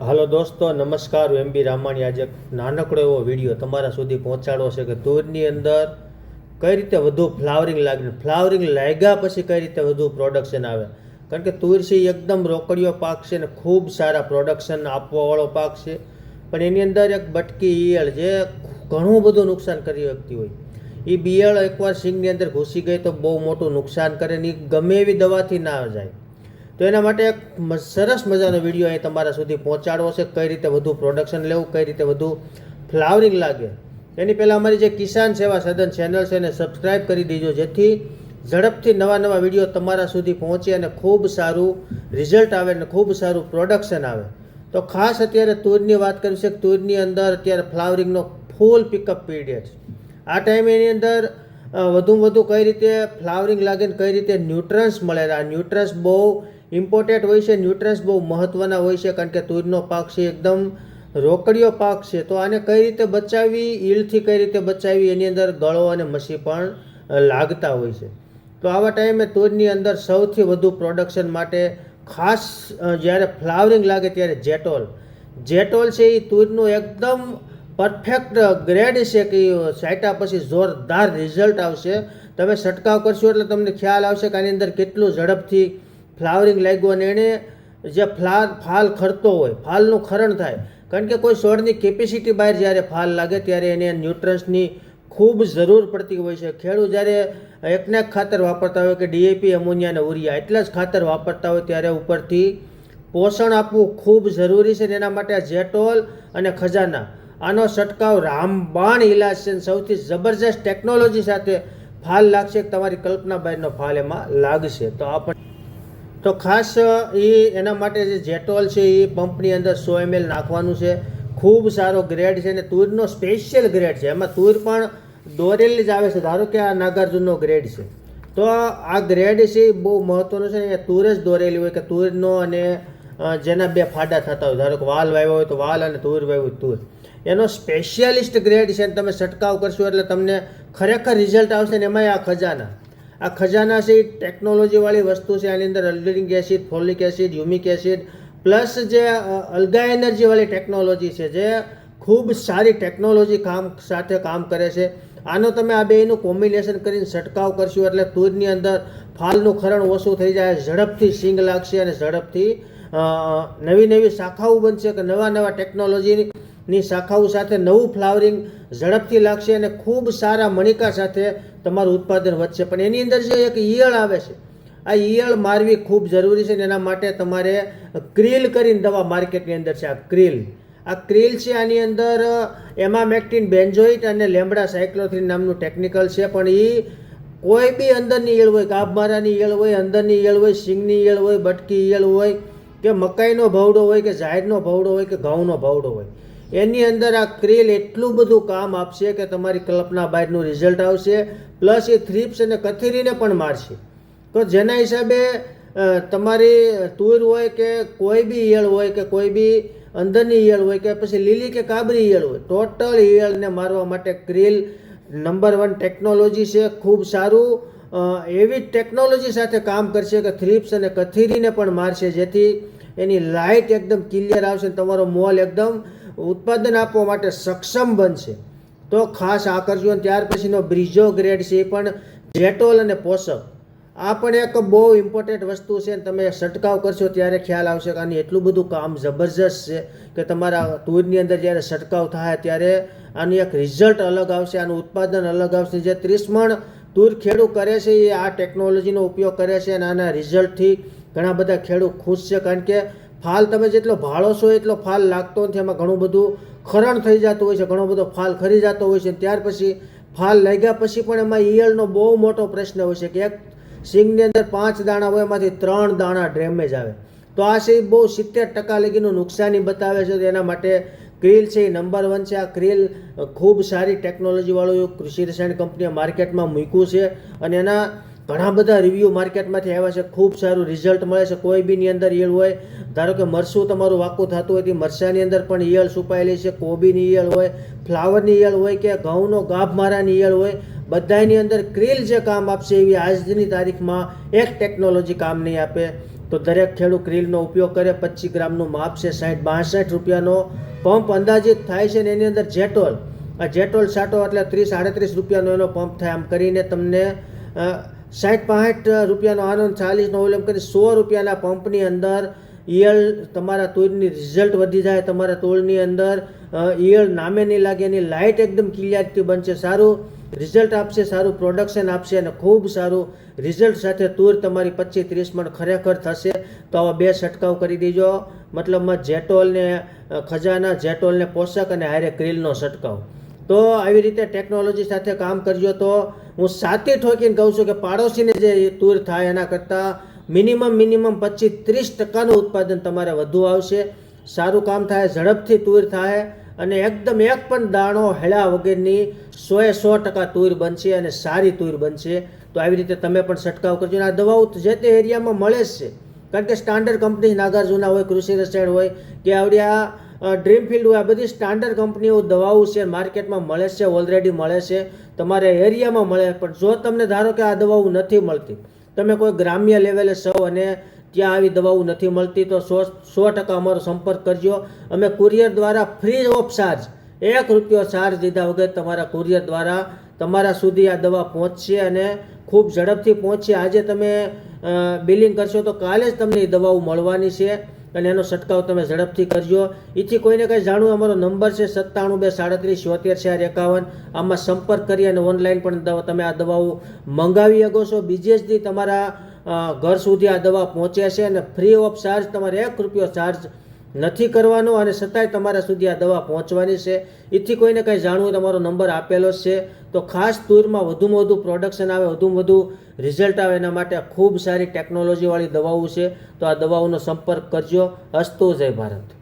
હાલો દોસ્તો, નમસ્કાર હું એમ બી રામાણી. આજે નાનકડો એવો વીડિયો તમારા સુધી પહોંચાડવો છે કે તુરની અંદર કઈ રીતે વધુ ફ્લાવરિંગ લાગે, ફ્લાવરિંગ લાગ્યા પછી કઈ રીતે વધુ પ્રોડક્શન આવે? કારણ કે તુરસી એકદમ રોકડીયો પાક છે ને ખૂબ સારા પ્રોડક્શન આપવાવાળો પાક છે. પણ એની અંદર એક બટકી ઈયળ જે ઘણું બધું નુકસાન કરી શકતી હોય. એ બિયળ એકવાર સિંગની અંદર ઘૂસી ગઈ તો બહુ મોટું નુકસાન કરે ને ગમે એવી દવાથી ના જાય. તો એના માટે એક સરસ મજાનો વીડિયો અહીં તમારા સુધી પહોંચાડવો છે. કઈ રીતે વધુ પ્રોડક્શન લેવું, કઈ રીતે વધુ ફ્લાવરિંગ લાગે. એની પહેલાં અમારી જે કિસાન સેવા સદન ચેનલ છે એને સબસ્ક્રાઈબ કરી દીજો. જેથી ઝડપથી નવા નવા વીડિયો તમારા સુધી પહોંચે અને ખૂબ સારું રિઝલ્ટ આવે અને ખૂબ સારું પ્રોડક્શન આવે. તો ખાસ અત્યારે તુરની વાત કરી છે તુરની અંદર અત્યારે ફ્લાવરિંગનો ફૂલ પિકઅપ પીરિયડ આ ટાઈમ એની અંદર વધુ વધુ કઈ રીતે ફ્લાવરિંગ લાગે ને કઈ રીતે ન્યુટ્રન્સ મળે. આ ન્યુટ્રન્સ બહુ ઇમ્પોર્ટન્ટ હોય છે ન્યુટ્રન્સ બહુ મહત્ત્વના હોય છે, કારણ કે તુરનો પાક છે, એકદમ રોકડીયો પાક છે. તો આને કઈ રીતે બચાવવી, ઈલથી કઈ રીતે બચાવવી, એની અંદર ગળો અને મસી પણ લાગતા હોય છે. તો આવા ટાઈમે તુરની અંદર સૌથી વધુ પ્રોડક્શન માટે ખાસ જ્યારે ફ્લાવરિંગ લાગે ત્યારે જેટોલ. જેટોલ છે એ તુરનું એકદમ પરફેક્ટ ગ્રેડ છે કે ઈ સાયટા પછી જોરદાર રિઝલ્ટ આવશે. તમે છંટકાવ કરશો એટલે તમને ખ્યાલ આવશે કે આની અંદર કેટલું ઝડપથી ફ્લાવરિંગ લાગ્યું અને એણે જે ફ્લા, ફાલ ખરતો હોય, ફાલનું ખરણ થાય, કારણ કે કોઈ છોડની કેપેસિટી બહાર જ્યારે ફાલ લાગે ત્યારે એને ન્યુટ્રન્સની ખૂબ જરૂર પડતી હોય છે. ખેડૂત જ્યારે એકને એક ખાતર વાપરતા હોય કે ડીએપી એમોનિયા અને ઉરિયા એટલા જ ખાતર વાપરતા હોય ત્યારે ઉપરથી પોષણ આપવું ખૂબ જરૂરી છે એના માટે જેટોલ અને ખજાના, આનો છંટકાવ રામબાણ ઇલાજ છે સૌથી જબરજસ્ત ટેકનોલોજી સાથે ફાલ લાગશે તમારી કલ્પના બહારનો ફાલ એમાં લાગશે. તો આ પણ તો ખાસ એ એના માટે જે જેટોલ છે એ પંપની અંદર સો એમએલ નાખવાનું છે. ખૂબ સારો ગ્રેડ છે અને તુરનો સ્પેશિયલ ગ્રેડ છે. એમાં તુર પણ દોરેલી જ આવે છે. ધારો કે આ નાગાર્જુનનો ગ્રેડ છે. તો આ ગ્રેડ છે એ બહુ મહત્વનો છે. એ તુર જ દોરેલી હોય કે તુરનો અને જેના બે ફાડા થતા હોય. ધારો કે વાલ વાવ્યો હોય તો વાલ અને તુર વાવ્યું તુર. એનો સ્પેશિયાલિસ્ટ ગ્રેડ છે તમે છંટકાવ કરશો એટલે તમને ખરેખર રિઝલ્ટ આવશે ને એમાંય આ ખજાના. આ ખજાના છે, એ ટેકનોલોજીવાળી વસ્તુ છે, આની અંદર અલ્ડરિંગ acid folic acid humic acid plus જે અલ્ગા એનર્જીવાળી ટેકનોલોજી છે, જે ખૂબ સારી ટેકનોલોજી કામ, સાથે કામ કરે છે. આનો તમે આ બેનું કોમ્બિનેશન કરીને છંટકાવ કરશો એટલે તૂરની અંદર ફાલનું ખરણ ઓછું થઈ જાય, ઝડપથી સિંગ લાગશે અને ઝડપથી નવી નવી શાખાઓ બનશે કે નવા નવા ટેકનોલોજીની શાખાઓ સાથે નવું ફ્લાવરિંગ ઝડપથી લાગશે અને ખૂબ સારા મણિકા સાથે તમારું ઉત્પાદન વધશે. પણ એની અંદર જે એક ઈયળ આવે છે, આ ઈયળ મારવી ખૂબ જરૂરી છે અને એના માટે તમારે ક્રીલ કરીને દવા માર્કેટની અંદર છે, આ ક્રીલ આ ક્રીલ છે આની અંદર એમામેક્ટિન, બેન્ઝોઇટ અને લેમ્બડા સાયક્લોથ્રીન નામનું ટેકનિકલ છે, પણ એ કોઈ બી અંદરની ઈયળ હોય, ગાભમારાની ઈયળ હોય, અંદરની ઈયળ હોય સિંગની ઈયળ હોય, બટકી ઈયળ હોય, કે મકાઈનો ભવડો હોય, કે ઝાડનો ભવડો હોય, કે ઘઉંનો ભવડો હોય. એની અંદર આ ક્રેલ એટલું બધું કામ આપશે કે તમારી કલ્પના બહારનું રિઝલ્ટ આવશે પ્લસ એ થ્રીપ્સ અને કથેરીને પણ મારશે. તો જેના હિસાબે તમારી તુર હોય કે કોઈ બી ઈયળ હોય કે કોઈ બી અંદરની ઈયળ હોય કે પછી લીલી કે કાબરી ઈયળ હોય ટોટલ ઈયળને મારવા માટે ક્રિલ નંબર વન ટેકનોલોજી છે, ખૂબ સારું. એવી ટેકનોલોજી સાથે કામ કરશે કે થ્રીપ્સ અને કથીરીને પણ મારશે, જેથી એની લાઇટ એકદમ ક્લિયર આવશે તમારો મોલ એકદમ ઉત્પાદન આપવા માટે સક્ષમ બનશે. તો ખાસ આ ત્યાર પછીનો બ્રિજો ગ્રેડ છે એ પણ જેટોલ અને પોષક. આ પણ એક બહુ ઇમ્પોર્ટન્ટ વસ્તુ છે તમે છંટકાવ કરશો ત્યારે ખ્યાલ આવશે કે આની એટલું બધું કામ જબરજસ્ત છે કે તમારા તૂરની અંદર જ્યારે છંટકાવ થાય ત્યારે આનું એક રિઝલ્ટ અલગ આવશે, આનું ઉત્પાદન અલગ આવશે. જે ત્રીસમણ તૂર તુર ખેડૂત કરે છે એ આ ટેકનોલોજીનો ઉપયોગ કરે છે અને આના રિઝલ્ટથી ઘણા બધા ખેડૂત ખુશ છે. કારણ કે ફાલ તમે જેટલો ભાળો છો, એટલો ફાલ લાગતો નથી. એમાં ઘણું બધું ખરણ થઈ જતું હોય છે, ઘણો બધો ફાલ ખરી જતો હોય છે. ત્યાર પછી ફાલ લાગ્યા પછી પણ એમાં ઈયળનો બહુ મોટો પ્રશ્ન હોય છે કે એક સિંગની અંદર પાંચ દાણા હોય, એમાંથી ત્રણ દાણા ડેમેજ આવે. તો આ છે બહુ સિત્તેર ટકા લગીનું નુકસાની બતાવે છે. તો એના માટે ક્રિલ છે એ નંબર વન છે. આ ક્રિલ ખૂબ સારી ટેકનોલોજીવાળું કૃષિ રસાયણ કંપનીએ માર્કેટમાં મૂક્યું છે. અને એના ઘણા બધા રિવ્યૂ માર્કેટમાંથી આવ્યા છે. ખૂબ સારું રિઝલ્ટ મળે છે. કોઈ બીની અંદર ઈયળ હોય, ધારો કે મરસું તમારું વાકું થતું હોય તે મરસાની અંદર પણ ઈયળ છુપાયેલી છે. કોબીની ઈયળ હોય, ફ્લાવરની ઈયળ હોય કે ઘઉંનો ગાભ મારાની ઈયળ હોય બધાની અંદર ક્રિલ જે કામ આપશે એવી આજની તારીખમાં એક ટેકનોલોજી કામ નહીં આપે. તો દરેક ખેડૂત ક્રીલનો ઉપયોગ કરે. પચીસ ગ્રામનું માપ છે સાઠ બાસઠ રૂપિયાનો. પંપ અંદાજિત થાય છે ને એની અંદર જેટોલ. આ જેટોલ સાટો એટલે ત્રીસ આડત્રીસ રૂપિયાનો એનો પંપ થાય. આમ કરીને તમને સાઠ પાંઠ રૂપિયાનો આનંદ, ચાલીસનો ઓલ કરી સો રૂપિયાના પંપની અંદર ઈયળ તમારા તોડની રિઝલ્ટ વધી જાય, તમારા તોળની અંદર ઈયળ નામે નહીં લાગે, એની લાઇટ એકદમ ક્લિયરિટી બનશે, સારું રિઝલ્ટ આપશે, સારું પ્રોડક્શન આપશે અને ખૂબ સારું રિઝલ્ટ સાથે તુર તમારી પચીસ ત્રીસ મણ ખરેખર થશે. તો આવા બે છંટકાવ કરી દેજો. મતલબમાં જેટોલને ખજાના જેટોલને પોષક અને હારે ક્રિલનો છંટકાવ. તો આવી રીતે ટેકનોલોજી સાથે કામ કરજો તો હું સાતી ઠોકીને કહું છું કે પાડોશીને જે તૂર થાય એના કરતાં મિનિમમ મિનિમમ પચીસ ત્રીસ ટકાનું ઉત્પાદન તમારે વધુ આવશે. સારું કામ થાય, ઝડપથી તૂર થાય અને એકદમ એક પણ દાણો હેળા વગરની સોએ સો ટકા તૂર બનશે અને સારી તૂર બનશે. તો આવી રીતે તમે પણ છંટકાવ કરજો. અને આ દવાઓ જે તે એરિયામાં મળે છે. કારણ કે સ્ટાન્ડર્ડ કંપની નાગાર્જુના હોય, કૃષિ રસાયણ હોય, કે આવડી આ ડ્રીમફિલ્ડ હોય, આ બધી સ્ટાન્ડર્ડ કંપનીઓ દવાઓ છે માર્કેટમાં મળે છે ઓલરેડી મળે છે, તમારે એરિયામાં મળે, પણ જો તમને ધારો કે આ દવાઓ નથી મળતી, તમે કોઈ ગ્રામ્ય લેવલે સૌ અને ત્યાં આવી દવાઓ નથી મળતી, તો સો સો ટકા અમારો સંપર્ક કરજો. અમે કુરિયર દ્વારા ફ્રી ઓફ ચાર્જ એક રૂપિયો ચાર્જ દીધા વગર તમારા કુરિયર દ્વારા તમારા સુધી આ દવા પહોંચશે અને ખૂબ ઝડપથી પહોંચશે. આજે તમે બિલિંગ કરશો તો કાલે જ તમને એ દવાઓ મળવાની છે. અને એનો છંટકાવ તમે ઝડપથી કરજો. એથી કોઈને કંઈ જાણવું, અમારો નંબર છે સત્તાણું બે સાડત્રીસ છોતેર ચાર એકાવન. આમાં સંપર્ક કરી અને ઓનલાઈન પણ તમે આ દવાઓ મંગાવી શકો છો. બીજે જ તમારા ઘર સુધી આ દવા પહોંચે છે અને ફ્રી ઓફ ચાર્જ તમારે એક રૂપિયો ચાર્જ નથી કરવાનો અને છતાંય તમારા સુધી આ દવા પહોંચવાની છે. એથી કોઈને કંઈ જાણવું તમારો નંબર આપેલો છે. તો ખાસ તુરમાં વધુમાં વધુ પ્રોડક્શન આવે, વધુમાં વધુ રિઝલ્ટ આવે એના માટે ખૂબ સારી ટેકનોલોજીવાળી દવાઓ છે. તો આ દવાઓનો સંપર્ક કરજો. અસ્તો જય ભારત.